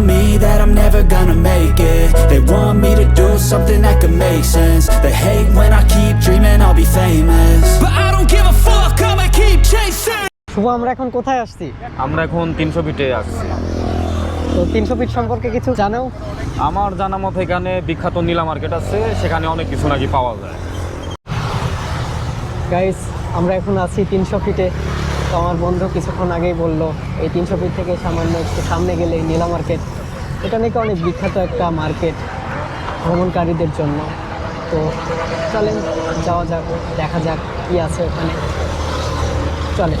me that I'm never gonna make it They want me to do something that could make sense They hate when I keep dreaming I'll be famous But I don't give a fuck, I'ma keep chasing শুভ আমরা এখন কোথায় আসছি আমরা এখন তিনশো ফিটে আসছি তো তিনশো ফিট সম্পর্কে কিছু জানাও আমার জানা মতো এখানে বিখ্যাত নীলা মার্কেট আছে সেখানে অনেক কিছু নাকি পাওয়া যায় গাইস আমরা এখন আছি তিনশো ফিটে তো আমার বন্ধু কিছুক্ষণ আগেই বলল, এই তিনশো ফিট থেকে সামান্য একটু সামনে গেলে নীলা মার্কেট এটা নাকি অনেক বিখ্যাত একটা মার্কেট ভ্রমণকারীদের জন্য। তো চলেন, যাওয়া যাক, দেখা যাক কী আছে ওখানে। চলেন।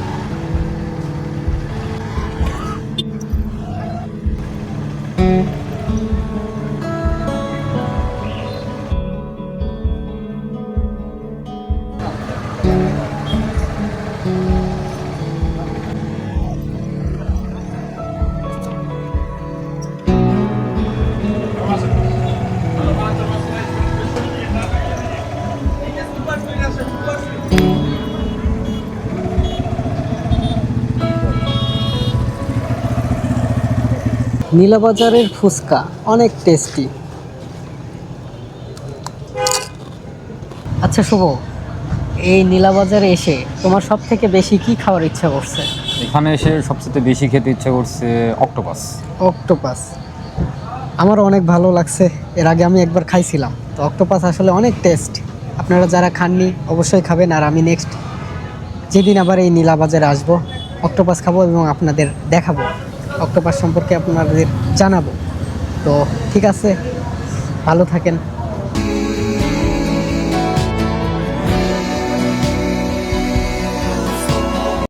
নীলাবাজারের ফুচকা অনেক টেস্টি আচ্ছা শুভ এই নীলাবাজারে এসে তোমার সব থেকে বেশি কি খাওয়ার ইচ্ছা করছে? এখানে এসে সবচেয়ে বেশি খেতে ইচ্ছা করছে অক্টোপাস। অক্টোপাস। আমারও অনেক ভালো লাগছে। এর আগে আমি একবার খাইছিলাম। তো অক্টোপাস আসলে অনেক টেস্ট আপনারা যারা খাননি অবশ্যই খাবেন। আর আমি নেক্সট যেদিন আবার এই নীলাবাজারে আসব অক্টোপাস খাব এবং আপনাদের দেখাবো। অক্টোপাস সম্পর্কে আপনাদের জানাব। তো ঠিক আছে ভালো থাকেন।